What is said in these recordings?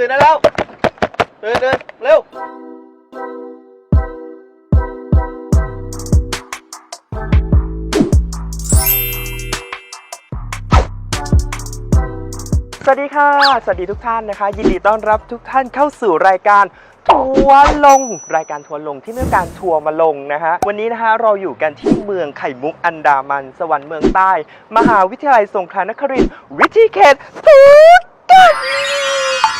ตื่นได้แล้ว ตื่นตื่นเร็ว สวัสดีค่ะ สวัสดีทุกท่านนะคะ ยินดีต้อนรับทุกท่านเข้าสู่รายการทัวร์ลง รายการทัวร์ลงที่เมื่องการทัวร์มาลงนะคะวันนี้นะคะเราอยู่กันที่เมืองไข่มุกอันดามัน สวรรค์เมืองใต้ มหาวิทยาลัยสงขลานครินทร์วิทยเขตภูเก็ต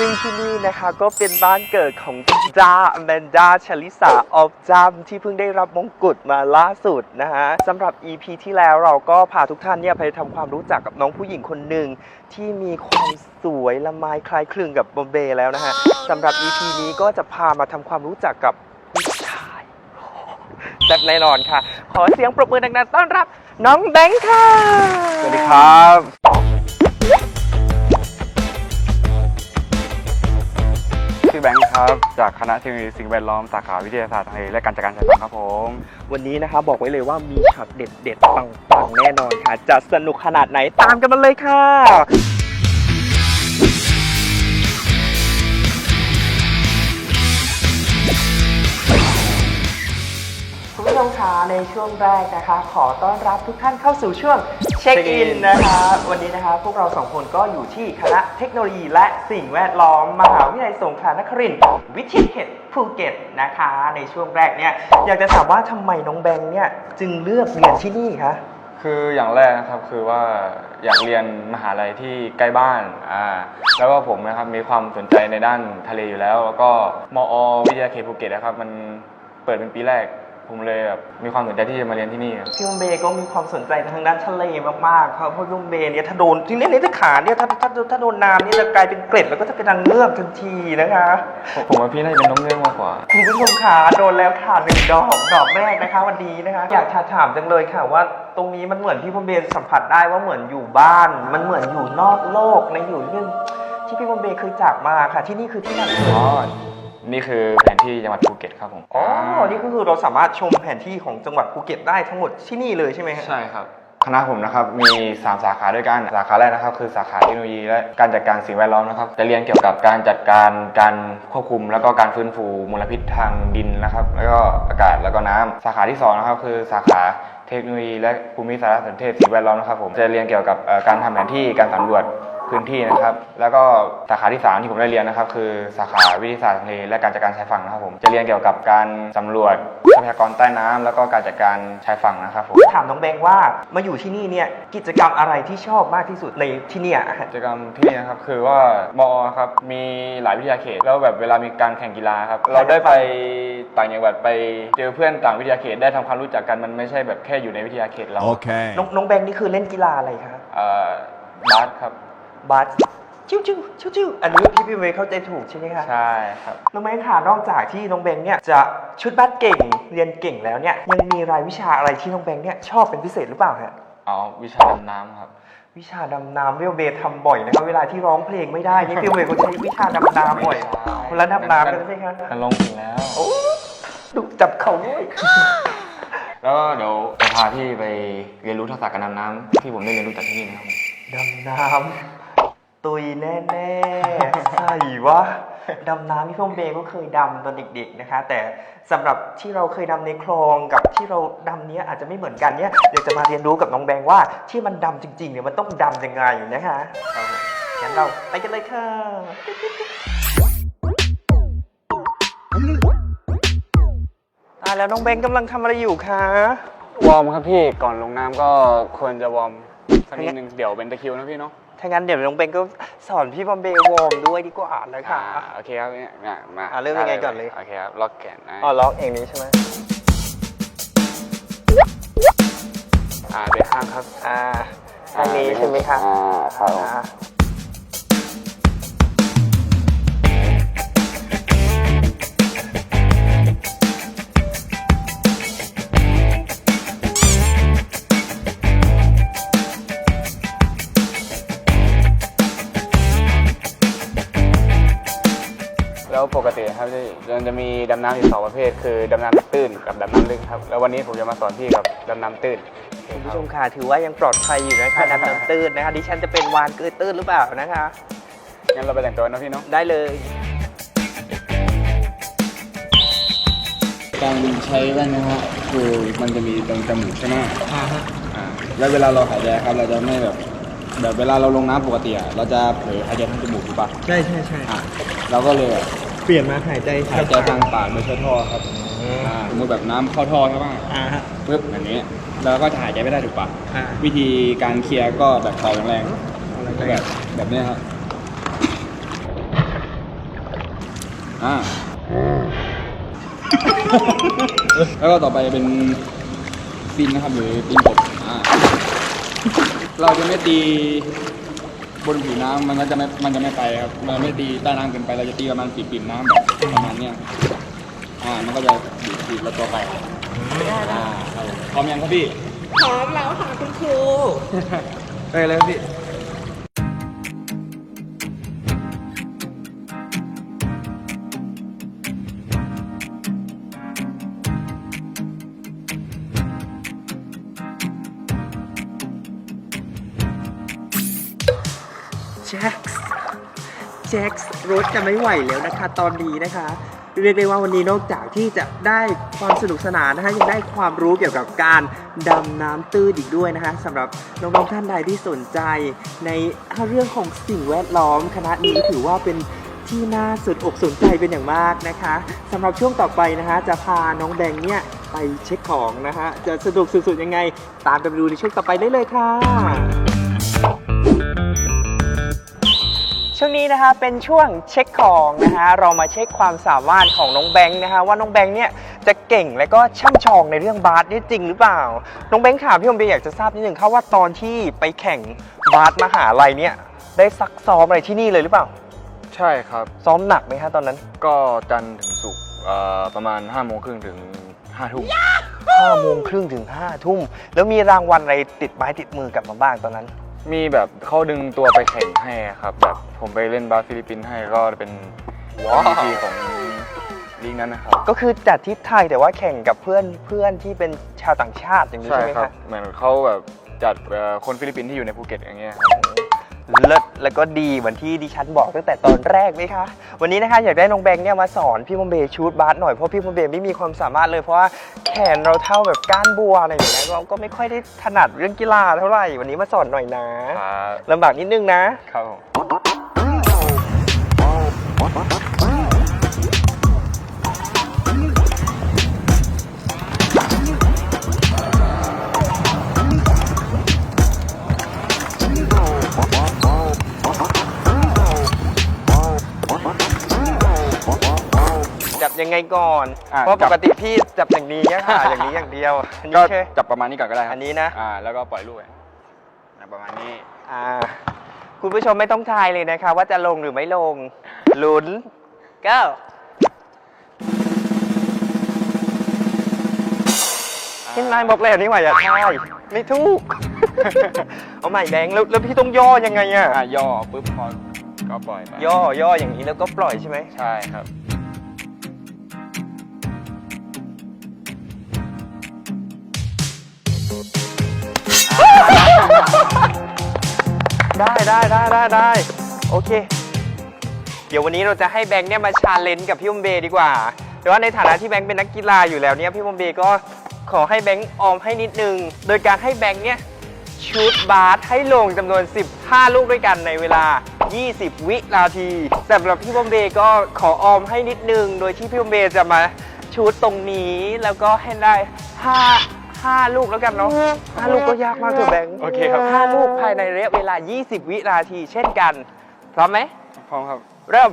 ซึ่งที่นี่นะคะก็เป็นบ้านเกิดของจาอแมนดาชลิสาออฟจัมที่เพิ่งได้รับมงกุฎมาล่าสุดนะคะสำหรับ EP ที่แล้วเราก็พาทุกท่านเนี่ยไปทำความรู้จักกับน้องผู้หญิงคนหนึ่งที่มีความสวยละไมคล้ายคลึงกับบอมเบย์แล้วนะฮะสำหรับ EP นี้ก็จะพามาทำความรู้จักกับผู้ชายแซ่บแน่นอนค่ะ ขอเสียงปรบมือดังๆต้อนรับ น้องแบงค์ค่ะ สวัสดีครับ ชื่อแบงค์ครับ จากคณะเทคโนโลยีสิ่งแวดล้อมสาขาวิทยาศาสตร์ทางทะเลและการจัดการสายพันธุ์ครับผม วันนี้นะคะบอกไว้เลยว่ามีช็อตเด็ดๆปังๆแน่นอนค่ะ จะสนุกขนาดไหนตามกันมาเลยค่ะ คุณผู้ชมคะในช่วงแรกนะคะ ขอต้อนรับทุกท่านเข้าสู่ช่วง เช็คอินนะคะวันนี้นะคะพวกเราสองคนก็อยู่ที่คณะเทคโนโลยีและสิ่งแวดล้อม มหาวิทยาลัยสงขลานครินทร์วิทยาเขตภูเก็ตนะคะ ในช่วงแรกเนี่ยอยากจะถามว่าทำไมน้องแบงค์เนี่ยจึงเลือกเรียนที่นี่คะคืออย่างแรกนะครับคือว่าอยากเรียนมหาลัยที่ใกล้บ้านอ่าแล้วก็ผมนะครับมีความสนใจในด้านทะเลอยู่แล้ว แล้วก็มอวิทยาเขตภูเก็ตนะครับมันเปิดเป็นปีแรก ผมเลยแบบมีความสนใจที่จะมาเรียนที่นี่ครับ พี่ยมเบย์ก็มีความสนใจทางด้านทะเลมากๆครับเพราะยมเบย์เนี่ยถ้าโดนที่เนี่ยเนี่ยถ้าขาเนี่ยถ้าถ้าถ้าโดนน้ำเนี่ยจะกลายเป็นเกล็ดแล้วก็จะเป็นนางเงือกทันทีนะคะ ผมผมว่าพี่น่าจะเป็นน้องเงือกมากกว่า คุณผู้ชมขาโดนแล้วค่ะหนึ่งดอกดอกแรกนะคะ วันนี้นะคะ อยากถามจังเลยค่ะว่า ตรงนี้มันเหมือนพี่พมเบย์สัมผัสได้ว่าเหมือนอยู่บ้าน มันเหมือนอยู่นอกโลกในอยู่เรื่องที่พี่พมเบย์เคยจากมาค่ะ ที่นี่คือที่ไหนอ๋อ นี่คือแผนที่จังหวัดภูเก็ตครับผมอ๋อ นี่ก็คือเราสามารถชมแผนที่ของจังหวัดภูเก็ตได้ทั้งหมดที่นี่เลยใช่ไหมฮะใช่ครับ คณะผมนะครับมี 3 สาขาด้วยกัน สาขาแรกนะครับ คือสาขาเทคโนโลยีและการจัดการสิ่งแวดล้อมนะครับ จะเรียนเกี่ยวกับการจัดการการควบคุม แล้วก็การฟื้นฟูมลพิษทางดินนะครับ แล้วก็อากาศแล้วก็น้ำสาขาที่สองนะครับคือสาขาเทคโนโลยีและภูมิสารสนเทศสิ่งแวดล้อมนะครับผมจะเรียนเกี่ยวกับเอ่อการทำแผนที่การสำรวจ พื้นที่นะครับ แล้วก็สาขาที่ 3 ที่ผมได้เรียนนะครับ คือสาขาวิทยาศาสตร์ทางทะเลและการจัดการชายฝั่งนะครับผมจะเรียนเกี่ยวกับการสำรวจทรัพยากรใต้น้ำแล้วก็การจัดการชายฝั่งนะครับผมถามน้องแบงค์ว่ามาอยู่ที่นี่เนี่ยกิจกรรมอะไรที่ชอบมากที่สุดในที่เนี่ยฮะกิจกรรมที่นี่นะครับคือว่ามอครับมีหลายวิทยาเขต แล้วแบบเวลามีการแข่งกีฬาครับเราได้ไปต่างจังหวัดไปเจอเพื่อนต่างวิทยาเขตได้ทำความรู้จักกันมันไม่ใช่แบบแค่อยู่ในวิทยาเขตเรา Okay. น้องน้องแบงค์นี่คือเล่นกีฬาอะไรคะ เอ่อบาสครับ บาสชิวชิวชิวชิวอันนี้พี่พี่เมย์เข้าใจถูกใช่ไหมคะใช่ครับน้องแบงค์ค่ะนอกจากที่น้องแบงค์เนี่ยจะชุดบาสเก่งเรียนเก่งแล้วเนี่ยยังมีรายวิชาอะไรที่น้องแบงค์เนี่ยชอบเป็นพิเศษหรือเปล่าฮะเอาวิชาดำน้ำครับ วิชาดำน้ำเวลเบย์ทำบ่อยนะครับเวลาที่ร้องเพลงไม่ได้เนี่ยพี่เวย์ก็ใช้วิชาดำน้ำบ่อยไม่ใช่คนละดำน้ำกันใช่ไหมคะมันลงถึงแล้วโอ้ดูจับเขาด้วยแล้วก็เดี๋ยวจะพาพี่ไปเรียนรู้ทักษะการดำน้ำที่ผมได้เรียนรู้จากที่นี่นะครับผมดำน้ำ ตุยแน่ๆ ใส่วะดำน้ำพี่พงเบย์ก็เคยดำตอนเด็กๆนะคะ แต่สำหรับที่เราเคยดำในคลองกับที่เราดำเนี้ยอาจจะไม่เหมือนกันเนี่ยเดี๋ยวจะมาเรียนรู้กับน้องแบงค์ว่าที่มันดำจริงๆเนี่ยมันต้องดำยังไงนะคะงั้นเราไปกันเลยค่ะตายแล้วน้องแบงค์กำลังทำอะไรอยู่คะวอร์มครับพี่ก่อนลงน้ำก็ควรจะวอร์มสักนิดนึงเดี๋ยวเป็นตะคริวนะพี่เนาะ ถ้างั้นเดี๋ยวน้องเบงก็สอนพี่บอมเบย์วอร์มด้วยดีกว่านะคะอ่าโอเคครับเนี่ยเนี่ยมาอ่าเริ่มยังไงก่อนเลย โอเคครับล็อกแขนนะอ๋อล็อกเองนี้ใช่ไหมอ่าเดี๋ยวข้างครับอ่าทางนี้ใช่ไหมคะอ่าครับอ่า ปกติครับจะมันจะมีดำน้ำอยู่สองประเภท คือดำน้ำตื้นกับดำน้ำลึกครับ แล้ววันนี้ผมจะมาสอนพี่กับดำน้ำตื้นคุณผู้ชมค่ะถือว่ายังปลอดภัยอยู่นะคะดำน้ำตื้นนะคะดิฉันจะเป็นวานเกยตื้นหรือเปล่านะคะงั้นเราไปแต่งตัวนะพี่เนาะได้เลยการใช้แว่นนะฮะคือมันจะมีตรงจมูกใช่ไหมอ่าฮะอ่าแล้วเวลาเราหายใจครับ เราจะไม่แบบแบบเวลาเราลงน้ำปกติอะเราจะเผลอหายใจทางจมูกถูกปะใช่ใช่ใช่อะเราก็เลยแบบ เปลี่ยนมาหายใจหายใจทางปากโดยใช้ท่อครับอ่าสมมติแบบน้ำเข้าท่อใช่ปะอ่าฮะปึ๊บอย่างนี้เราก็จะหายใจไม่ได้ถูกปะอ่าวิธีการเคลียร์ก็แบบเป่าแรงๆก็แบบแบบเนี้ยครับอ่าแล้วก็ต่อไปเป็นฟินนะครับหรือฟินกดอ่าเราจะไม่ตี บนผิวน้ำมันก็จะไม่ มันจะไม่ไปครับ มันไม่ตีใต้น้ำเกินไป เราจะตีประมาณปีปิ่มน้ำแบบประมาณเนี้ยอ่า มันก็จะดีดดีดแล้วตัวไปอ่าครับผมพร้อมยังครับพี่ พร้อมแล้วค่ะคุณครูไปเลยครับพี่ แจ็ครถจะไม่ไหวแล้วนะคะ ตอนนี้นะคะเรียกได้ว่าวันนี้นอกจากที่จะได้ความสนุกสนานนะคะยังได้ความรู้เกี่ยวกับการดำน้ำตื้นอีกด้วยนะคะสำหรับน้องๆท่านใดที่สนใจ ในเรื่องของสิ่งแวดล้อมคณะนี้ถือว่าเป็นที่น่าสนอกสนใจเป็นอย่างมากนะคะสำหรับช่วงต่อไปนะคะ จะพาน้องแบงค์เนี่ยไปเช็คของนะคะจะสนุกสุดๆยังไง ตามกันไปดูในช่วงต่อไปได้เลยค่ะ ช่วงนี้นะคะเป็นช่วงเช็คของนะคะเรามาเช็คความสามารถของน้องแบงค์นะคะว่าน้องแบงค์เนี่ยจะเก่งและก็ช่ำชองในเรื่องบาสนี่จริงหรือเปล่า น้องแบงค์ค่ะพี่อมเบย์อยากจะทราบนิดนึงครับว่าตอนที่ไปแข่งบาสมหาลัยเนี่ยได้ซักซ้อมอะไรที่นี่เลยหรือเปล่า ใช่ครับ ซ้อมหนักไหมคะตอนนั้นก็จันทร์ถึงศุกร์เอ่อประมาณ5้าโมงครึ่งถึง5้าทุ่มห้าโมงครึ่งถึงห้าทุ่มแล้วมีรางวัลอะไรติดไม้ติดมือกลับมาบ้างตอนนั้น มีแบบเขาดึงตัวไปแข่งให้ครับแบบผมไปเล่นบาสฟิลิปปินส์ให้ก็เป็นว้าวทีของลีกนั้นนะครับ ก็คือจัดที่ไทยแต่ว่าแข่งกับเพื่อนเพื่อนที่เป็นชาวต่างชาติอย่างนี้ใช่ใช่ไหมครัคะบเหมือนเขาแบบจัดเอ่อคนฟิลิปปินส์ที่อยู่ในภูเก็ตอย่างเงี้ยครับ เลิศแล้วก็ดีเหมือนที่ดิฉันบอกตั้งแต่ตอนแรกไหมคะ วันนี้นะคะอยากได้น้องแบงค์เนี่ยมาสอนพี่มอมเบย์ชูดบาสหน่อยเพราะพี่มอมเบย์ไม่มีความสามารถเลยเพราะว่าแขนเราเท่าแบบก้านบัวอะไรอย่างเงี้ยเราก็ไม่ค่อยได้ถนัดเรื่องกีฬาเท่าไหร่วันนี้มาสอนหน่อยนะครับลำบากนิดนึงนะครับผม ยังไงก่อน อะเพราะจัปบ กติพี่จับอย่างนี้อะค่ะ อย่างนี้อย่างเดียวอันก็นี้ใช่จับประมาณนี้ก่อนก็ได้ครับอันนี้นะ อ่าแล้วก็ปล่อยลูกไปอะประมาณนี้ อ่า คุณผู้ชมไม่ต้องทายเลยนะคะ ว่าจะลงหรือไม่ลงลุ้นก็เห็นนายบอกแล้วนี่หว่าอย่าทายไม่ถูก เอาใหม่แบงค์แล้วแล้วพี่ต้องย่อยังไงอะอะย่อปุ๊บพอก็ปล่อยไปย่อย่ออย่างนี้แล้วก็ปล่อยใช่ไหม ใช่ครับ ได้ได้ได้ได้ได้โอเค เดี๋ยววันนี้เราจะให้แบงค์เนี่ยมาชาเลนจ์กับพี่บอมเบย์ดีกว่าแต่ว่าในฐานะที่แบงค์เป็นนักกีฬาอยู่แล้วเนี่ยพี่บอมเบย์ก็ขอให้แบงค์ออมให้นิดนึง โดยการให้แบงค์เนี่ยชูดบาสให้ลงจำนวน 15 ลูกด้วยกันในเวลา 20 วินาทีสำหรับพี่บอมเบย์ก็ขอออมให้นิดนึง โดยที่พี่บอมเบย์จะมาชูดตรงนี้แล้วก็ให้ได้ 5 5ลูกแล้วกันเนาะ5ลูกก็ยากมากเถอะแบงค์โอเคครับ5ลูกภายในระยะเวลา 20 วินาที เช่นกัน พร้อมไหม พร้อมครับ เริ่ม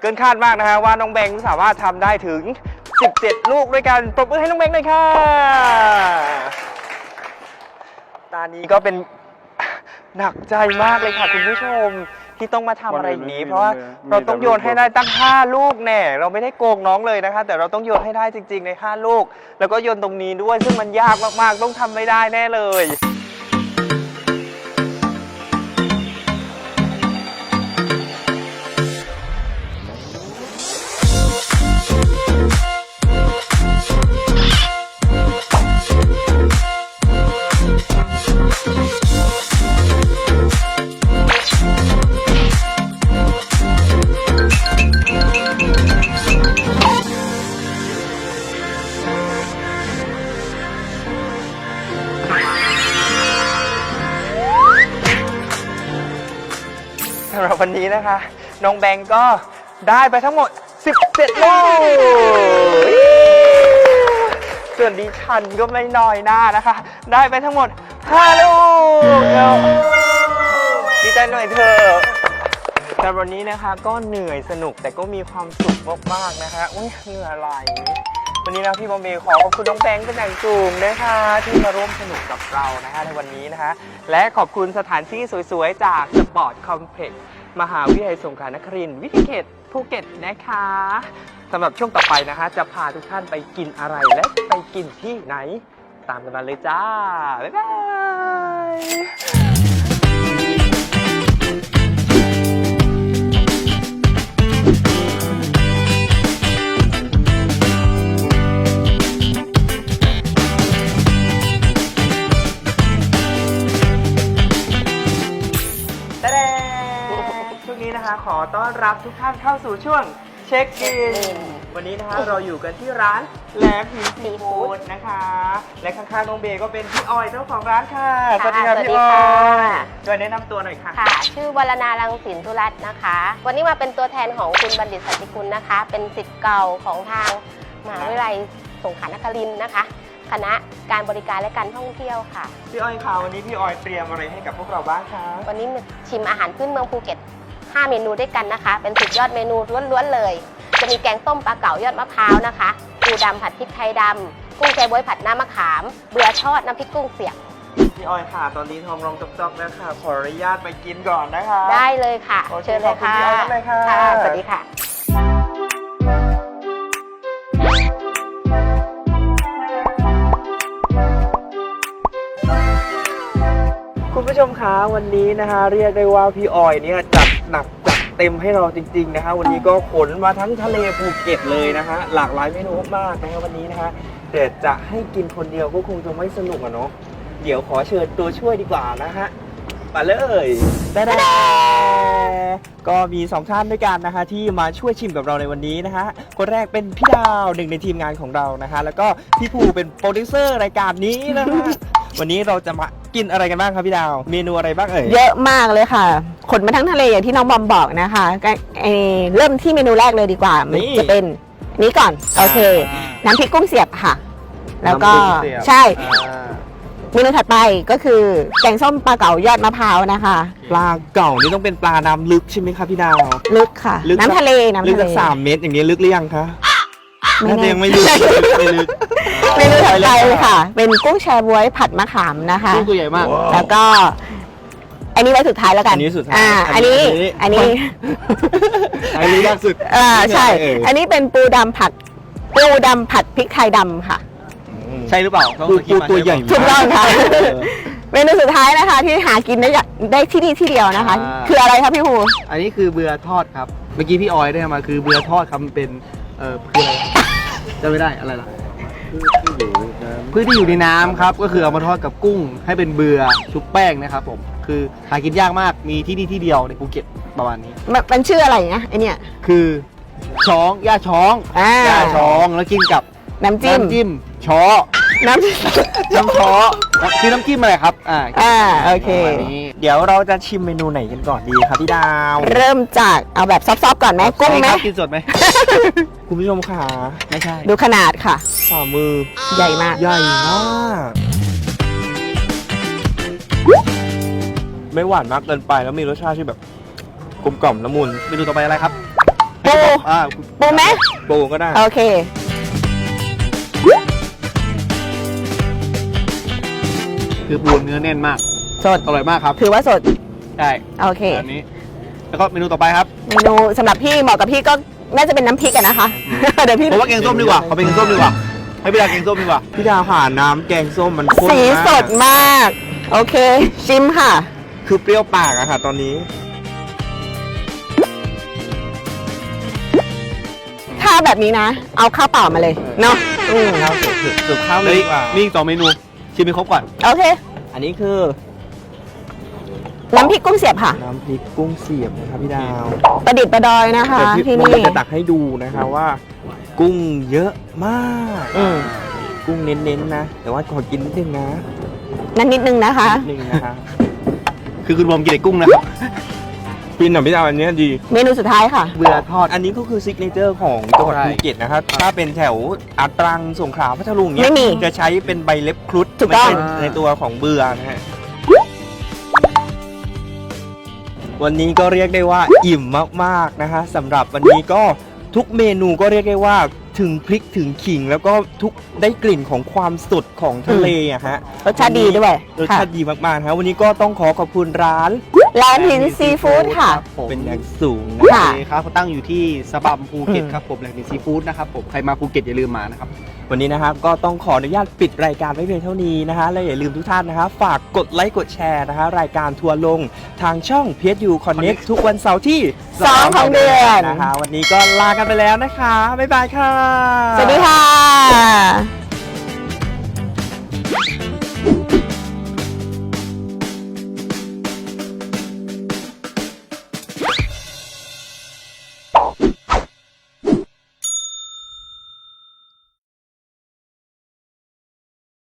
เกินคาดมากนะฮะว่าน้องแบงค์สามารถทำได้ถึง 17 ลูกด้วยกัน ปรบมือให้น้องแบงค์เลยค่ะ ตานี้ก็เป็น หนักใจมากเลยค่ะ คุณผู้ชมที่ต้องมาทำอะไรอย่างนี้วันอื่นไม่มีเพราะว่าเลยมีเราต้องแต่โยนให้ลูกได้ตั้ง 5 ลูกแน่ เราไม่ได้โกงน้องเลยนะคะ แต่เราต้องโยนให้ได้จริง ๆ ใน 5 ลูก แล้วก็โยนตรงนี้ด้วยซึ่งมันยากมากๆ ต้องทำไม่ได้แน่เลยำหรับวันนี้นะคะ น้องแบงก์ก็ได้ไปทั้งหมด 17ลูกส่วนดิฉันก็ไม่น้อยหน้านะคะ ได้ไปทั้งหมด 5 ลูกดีใจหน่อยเธอะแต่วันนี้นะคะก็เหนื่อยสนุกแต่ก็มีความสุขมากๆนะคะอุ้ยเหงื่อยไหล วันนี้นะพี่บอมเบย์ขอขอบคุณน้องแบงค์เป็นอย่างสูงนะคะที่มาร่วมสนุกกับเรานะคะในวันนี้นะคะ และขอบคุณสถานที่สวยๆ จากสปอร์ตคอมเพล็กซ์มหาวิทยาลัยสงขลานครินทร์วิทยาเขตภูเก็ตนะคะสำหรับช่วงต่อไปนะคะ จะพาทุกท่านไปกินอะไรและไปกินที่ไหน ตามกันมาเลยจ้า บ๊ายบาย นี้นะคะขอต้อนรับทุกท่านเข้าสู่ช่วงเช็คอินวันนี้นะคะเราอยู่กันที่ร้านแหลมหินซีฟู้ดนะคะ และข้างๆน้องเบย์ก็เป็นพี่ออยเจ้าของร้านค่ะสวัสดีค่ะสวัสพี่ดีออค่ะยช่วยแนะนำตัวหน่อยค่ะค่ะ ชื่อวรนารังสินธุรัตน์นะคะ วันนี้มาเป็นตัวแทนของคุณบัณฑิตสันติคุณนะคะ เป็นสิทธิ์เก่าของทางมหาวิทยาลัยสงขลานครินทร์นะคะคณะการบริการและการท่องเที่ยวค่ะ พี่ออยค่ะวันนี้พี่ออยเตรียมอะไรให้กับพวกเราบ้างคะ วันนี้มาชิมอาหารพื้นเมืองภูเก็ต 5 เมนูด้วยกันนะคะ เป็นสุดยอดเมนูล้วนๆเลย จะมีแกงต้มปลาเก๋ายอดมะพร้าวนะคะปูดำผัดพริกไทยดำกุ้งแชบ๊วยผัดน้ำมะขาม เบื่อทอดน้ำพริกกุ้งเสียบพี่ออยค่ะ ตอนนี้ทองรองจอกๆแล้วค่ะขออนุญาตไปกินก่อนนะคะ ได้เลยค่ะโอเคเชิญเลยค่ะขอบคุณพี่ออยมากเลยค่ะ สวัสดีค่ะ ชมคะวันนี้นะคะ เรียกได้ว่าพี่ออยเนี่ยจัดหนักจัดเต็มให้เราจริง ๆ นะคะ วันนี้ก็ขนมาทั้งทะเลภูเก็ตเลยนะคะ หลากหลายเมนูมากๆนะคะวันนี้นะคะแต่จะให้กินคนเดียวก็คงจะไม่สนุกอะเนาะเดี๋ยวขอเชิญตัวช่วยดีกว่านะฮะมาเลยแต่ก็มีสองท่านด้วยกันนะคะ ที่มาช่วยชิมกับเราในวันนี้นะคะคนแรกเป็นพี่ดาวหนึ่งในทีมงานของเรานะคะ แล้วก็พี่ภูเป็นโปรดิวเซอร์รายการนี้นะคะวันนี้เราจะมา กินอะไรกันบ้างครับพี่ดาว เมนูอะไรบ้างเอ่ย เยอะมากเลยค่ะ ขนมาทั้งทะเลอย่างที่น้องบอมบอกนะคะก็เอ่อเริ่มที่เมนูแรกเลยดีกว่า มันนี่จะเป็นอันนี้ก่อน โอเคน้ำพริกกุ้งเสียบค่ะ แล้วก็น้ำพริกเสียบ ใช่ อ่าเมนูถัดไปก็คือแกงส้มปลาเก๋ายอดมะพร้าวนะคะ ปลาเก่านี่ต้องเป็นปลาน้ำลึกใช่ไหมครับพี่ดาว ลึกค่ะ ลึกสักน้ำทะเลน้ำลึกทะเลสักสามเมตรอย่างนี้ลึกหรือยังคะไม่น่าแน่จะยังไม่ลึกไม่ลึก เมนูถัดไปค่ะ เป็นกุ้งแชบ๊วยผัดมะขามนะคะ กุ้งตัวใหญ่มาก แล้วก็ อันนี้ไว้สุดท้ายแล้วกัน อันนี้สุดท้าย อ่า อัอันนนี้นี้ อันนี้ อันนี้ยากสุด อ่า ใช่เอออัอันนี้เป็นปูดำผัด ปูดำผัดพริกไทยดำค่ะ ใช่หรือเปล่าปูปูตัวใหญ่มากถูกต้องค่ะเออเมนูสุดท้ายนะคะ ที่หากินได้อย่างได้ที่นี่ที่เดียวนะคะอ่าคืออะไรคะพี่ฮูอันนี้คือเบือทอดครับ เมื่อกี้พี่ออยได้มาคือเบือทอดครับมันเป็น เอ่อคืออะไรจะไม่ได้อะไรล่ะ พืชที่อยู่ในน้ำครับ ก็คือเอามาทอดกับกุ้ง ให้เป็นเบือชุบแป้งนะครับผม คือหากินยากมาก มีที่นี่ที่เดียวในภูเก็ตประมาณนี้ มันมันชื่ออะไรนะไอเนี่ย คือช้องย่าช้องอ่า ย่าช้องแล้วกินกับน้ำจิ้ม น้ำจิ้มช้อ น้ำจิ้มน้ำช้อคือน้ำจิ้มอะไรครับ อ่าอ่าโอเค ประมาณนี้เดี๋ยวเราจะชิมเมนูไหนกันก่อนดีครับพี่ดาวเริ่มจากเอาแบบซอฟๆก่อนไหมกุ้งไหมครับกินสดไหม คุณผู้ชมค่ะไม่ใช่ดูขนาดค่ะ ฝ่ามือใหญ่มาก ใหญ่มากไม่หวานมากเกินไปแล้วมีรสชาติที่แบบกลมกล่อมละมุนเมนูต่อไปอะไรครับปู อ่าปูไหมปูก็ได้โอเค คือปูเนื้อแน่นมาก สด อร่อยมากครับถือว่าสด ใช่โอเค อันนี้ แล้วก็เมนูต่อไปครับ เมนูสำหรับพี่เหมาะกับพี่ก็น่าจะเป็นน้ำพริกอะนะคะ เดี๋ยวพี่ผมว่าแกงส้มดีกว่าเขาเป็นแกงส้มดีกว่า ให้พี่ดาแกงส้มดีกว่า พี่ดาวหาน้ำแกงส้มมันข้นสีมากสดมาก โอเค ชิมค่ะ คือเปรี้ยวปากอะค่ะ ตอนนี้ ถ้าแบบนี้นะ เอาข้าวเปล่ามาเลยเนาะอืม ข้าวเสร็จเสิร์ฟข้าวเลเลยยดีกว่า มีอีกสองเมนู ชิมให้ครบก่อน โอเค อันนี้คือน้ำพริกกุ้งเสียบค่ะ น้ำพริกกุ้งเสียบนะครับพี่ดาวประดิษฐ์ประดอยนะคะเดี๋ยวพี่ที่ผมนี่จะตักให้ดูนะคะว่า กุ้งเยอะมากอืมกุ้งเน้นๆนะ แต่ว่าขอกินนิดนึงนะนั่นนิดนึงนะคะนิดนึงนะคะ คือคุณรวมกินแต่กุ้งนะครับ พี่หน่อยพี่ดาวอันเนี้ยดี เมนูสุดท้ายค่ะ เบื่อทอด อันนี้ก็คือซิกเนเจอร์ของจังหวัดใช่ ภูเก็ตนะครับ ถ้าเป็นแถวอาตรังสงขลาพัทลุงเนี้ไม่ยมีจะใช้เป็นใบเล็บครุฑถูกต้อง ไม่ใช่ในตัวของเบือนะฮะ วันนี้ก็เรียกได้ว่าอิ่มมากๆนะคะสำหรับวันนี้ก็ทุกเมนูก็เรียกได้ว่าถึงพริกถึงขิง แล้วก็ทุกได้กลิ่นของความสดของทะเลอะฮะ รสชาติดีด้วยรสค่ะ ชาติดีมากๆนะครับวันนี้ก็ต้องขอขอบคุณร้าน ร้านหินซีฟู้ดค่ะ รับผมเป็นอย่างสูงนะค่ะโอเคครับเขาตั้งอยู่ที่สะบัมภูเก็ตอืมครับผมแหล่งนินซีฟู้ดนะครับผมใครมาภูเก็ตอย่าลืมมานะครับ วันนี้นะครับก็ต้องขออนุญาตปิดรายการไว้เพียงเท่านี้นะฮะและอย่าลืมทุกท่านนะฮะฝากกดไลค์กดแชร์นะฮะรายการทัวร์ลงทางช่อง PSU Connect ทุกวันเสาร์ที่สองของเดือน นะคะวันนี้ก็ลากันไปแล้วนะคะบ๊ายบายค่ะ สวัสดีค่ะ